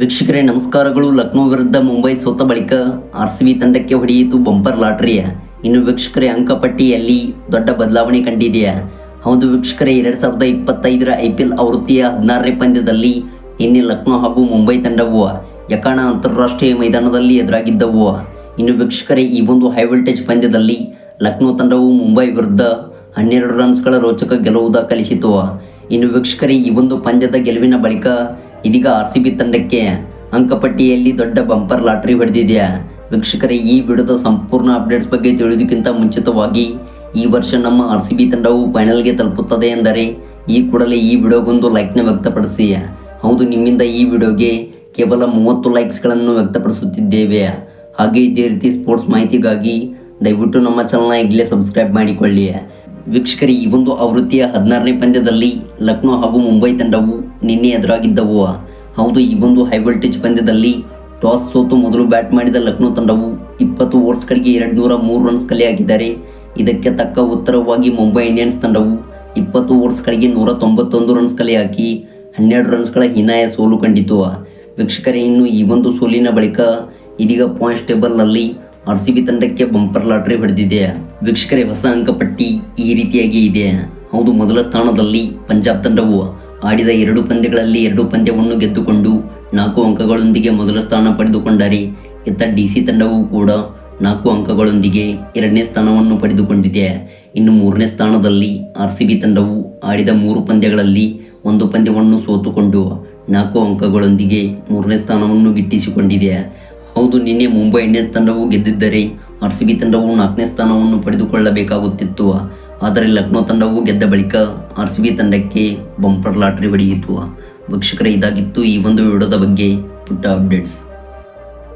ವೀಕ್ಷಕರೇ, ನಮಸ್ಕಾರಗಳು. ಲಕ್ನೋ ವಿರುದ್ಧ ಮುಂಬೈ ಸೋತ ಬಳಿಕ ಆರ್ ಸಿ ಬಿ ತಂಡಕ್ಕೆ ಹೊಡೆಯಿತು ಬಂಪರ್ ಲಾಟ್ರಿಯ. ಇನ್ನು ವೀಕ್ಷಕರೇ, ಅಂಕಪಟ್ಟಿಯಲ್ಲಿ ದೊಡ್ಡ ಬದಲಾವಣೆ ಕಂಡಿದೆಯಾ? ಹೌದು ವೀಕ್ಷಕರೇ, ಎರಡು ಸಾವಿರದ ಇಪ್ಪತ್ತೈದರ ಐ ಪಿ ಎಲ್ ಆವೃತ್ತಿಯ ಹದಿನಾರನೇ ಪಂದ್ಯದಲ್ಲಿ ನಿನ್ನೆ ಲಕ್ನೋ ಹಾಗೂ ಮುಂಬೈ ತಂಡವು ಯಕಾಣ ಅಂತಾರಾಷ್ಟ್ರೀಯ ಮೈದಾನದಲ್ಲಿ ಎದುರಾಗಿದ್ದವು. ಇನ್ನು ವೀಕ್ಷಕರೇ, ಈ ಒಂದು ಹೈ ವೋಲ್ಟೇಜ್ ಪಂದ್ಯದಲ್ಲಿ ಲಕ್ನೋ ತಂಡವು ಮುಂಬೈ ವಿರುದ್ಧ ಹನ್ನೆರಡು ರನ್ಸ್ಗಳ ರೋಚಕ ಗೆಲುವು ದಾಖಲಿಸಿತು. ಇನ್ನು ವೀಕ್ಷಕರೇ, ಈ ಒಂದು ಪಂದ್ಯದ ಗೆಲುವಿನ ಬಳಿಕ ಇದೀಗ ಆರ್ ಸಿ ಬಿ ತಂಡಕ್ಕೆ ಅಂಕಪಟ್ಟಿಯಲ್ಲಿ ದೊಡ್ಡ ಬಂಪರ್ ಲಾಟ್ರಿ ಹೊಡೆದಿದೆಯಾ ವೀಕ್ಷಕರೇ, ಈ ವಿಡಿಯೋದ ಸಂಪೂರ್ಣ ಅಪ್ಡೇಟ್ಸ್ ಬಗ್ಗೆ ತಿಳಿಯೋದಕ್ಕಿಂತ ಮುಂಚಿತವಾಗಿ ಈ ವರ್ಷ ನಮ್ಮ ಆರ್ ಸಿ ಬಿ ತಂಡವು ಫೈನಲ್ಗೆ ತಲುಪುತ್ತದೆ ಎಂದರೆ ಈ ಕೂಡಲೇ ಈ ವಿಡಿಯೋಗೊಂದು ಲೈಕ್ನ ವ್ಯಕ್ತಪಡಿಸಿ. ಹೌದು, ನಿಮ್ಮಿಂದ ಈ ವಿಡಿಯೋಗೆ ಕೇವಲ ಮೂವತ್ತು ಲೈಕ್ಸ್ಗಳನ್ನು ವ್ಯಕ್ತಪಡಿಸುತ್ತಿದ್ದೇವೆ. ಹಾಗೆ ಇದೇ ರೀತಿ ಸ್ಪೋರ್ಟ್ಸ್ ಮಾಹಿತಿಗಾಗಿ ದಯವಿಟ್ಟು ನಮ್ಮ ಚಾನಲ್ನ ಈಗಲೇ ಸಬ್ಸ್ಕ್ರೈಬ್ ಮಾಡಿಕೊಳ್ಳಿ. ವೀಕ್ಷಕರೇ, ಈ ಒಂದು ಆವೃತ್ತಿಯ ಹದಿನಾರನೇ ಪಂದ್ಯದಲ್ಲಿ ಲಕ್ನೋ ಹಾಗೂ ಮುಂಬೈ ತಂಡವು ನಿನ್ನೆ ಎದುರಾಗಿದ್ದವು. ಹೌದು, ಈ ಒಂದು ಹೈ ವೋಲ್ಟೇಜ್ ಪಂದ್ಯದಲ್ಲಿ ಟಾಸ್ ಸೋತು ಮೊದಲು ಬ್ಯಾಟ್ ಮಾಡಿದ ಲಕ್ನೋ ತಂಡವು ಇಪ್ಪತ್ತು ಓವರ್ಸ್ಗಳಿಗೆ ಎರಡು ನೂರ ಮೂರು ರನ್ಸ್ ಕಲೆ ಹಾಕಿದ್ದಾರೆ ಇದಕ್ಕೆ ತಕ್ಕ ಉತ್ತರವಾಗಿ ಮುಂಬೈ ಇಂಡಿಯನ್ಸ್ ತಂಡವು ಇಪ್ಪತ್ತು ಓವರ್ಸ್ಗಳಿಗೆ ನೂರ ತೊಂಬತ್ತೊಂದು ರನ್ಸ್ ಕಲೆ ಹಾಕಿ ಹನ್ನೆರಡು ರನ್ಸ್ಗಳ ಹೀನಾಯ ಸೋಲು ಕಂಡಿತು. ವೀಕ್ಷಕರೇ, ಇನ್ನು ಈ ಒಂದು ಸೋಲಿನ ಬಳಿಕ ಇದೀಗ ಪಾಯಿಂಟ್ಸ್ ಟೇಬಲ್ನಲ್ಲಿ ಆರ್ ಸಿ ಬಿ ತಂಡಕ್ಕೆ ಬಂಪರ್ ಲಾಟ್ರಿ ಹೊಡೆದಿದೆ. ವೀಕ್ಷಕರೇ, ಹೊಸ ಅಂಕಪಟ್ಟಿ ಈ ರೀತಿಯಾಗಿ ಇದೆ. ಹೌದು, ಮೊದಲ ಸ್ಥಾನದಲ್ಲಿ ಪಂಜಾಬ್ ತಂಡವು ಆಡಿದ ಎರಡು ಪಂದ್ಯಗಳಲ್ಲಿ ಎರಡು ಪಂದ್ಯವನ್ನು ಗೆದ್ದುಕೊಂಡು ನಾಲ್ಕು ಅಂಕಗಳೊಂದಿಗೆ ಮೊದಲ ಸ್ಥಾನ ಪಡೆದುಕೊಂಡರೆ, ಇತ್ತ ಡಿ ಸಿ ತಂಡವು ಕೂಡ ನಾಲ್ಕು ಅಂಕಗಳೊಂದಿಗೆ ಎರಡನೇ ಸ್ಥಾನವನ್ನು ಪಡೆದುಕೊಂಡಿದೆ. ಇನ್ನು ಮೂರನೇ ಸ್ಥಾನದಲ್ಲಿ ಆರ್ ಸಿ ಬಿ ತಂಡವು ಆಡಿದ ಮೂರು ಪಂದ್ಯಗಳಲ್ಲಿ ಒಂದು ಪಂದ್ಯವನ್ನು ಸೋತುಕೊಂಡು ನಾಲ್ಕು ಅಂಕಗಳೊಂದಿಗೆ ಮೂರನೇ ಸ್ಥಾನವನ್ನು ಗಿಟ್ಟಿಸಿಕೊಂಡಿದೆ. ಹೌದು, ನಿನ್ನೆ ಮುಂಬೈ ಇಂಡಿಯನ್ಸ್ ತಂಡವು ಗೆದ್ದಿದ್ದರೆ ಆರ್ ಸಿ ಬಿ ತಂಡವು ನಾಲ್ಕನೇ ಸ್ಥಾನವನ್ನು ಪಡೆದುಕೊಳ್ಳಬೇಕಾಗುತ್ತಿತ್ತು. ಆದರೆ ಲಕ್ನೋ ತಂಡವು ಗೆದ್ದ ಬಳಿಕ ಆರ್ ಸಿ ಬಿ ತಂಡಕ್ಕೆ ಬಂಪರ್ ಲಾಟ್ರಿ ಹೊಡೆಯಿತು ವೀಕ್ಷಕರೇ, ಇದಾಗಿತ್ತು ಈ ಒಂದು ವಿಡಿಯೋದ ಬಗ್ಗೆ ಪುಟ್ಟ ಅಪ್ಡೇಟ್ಸ್.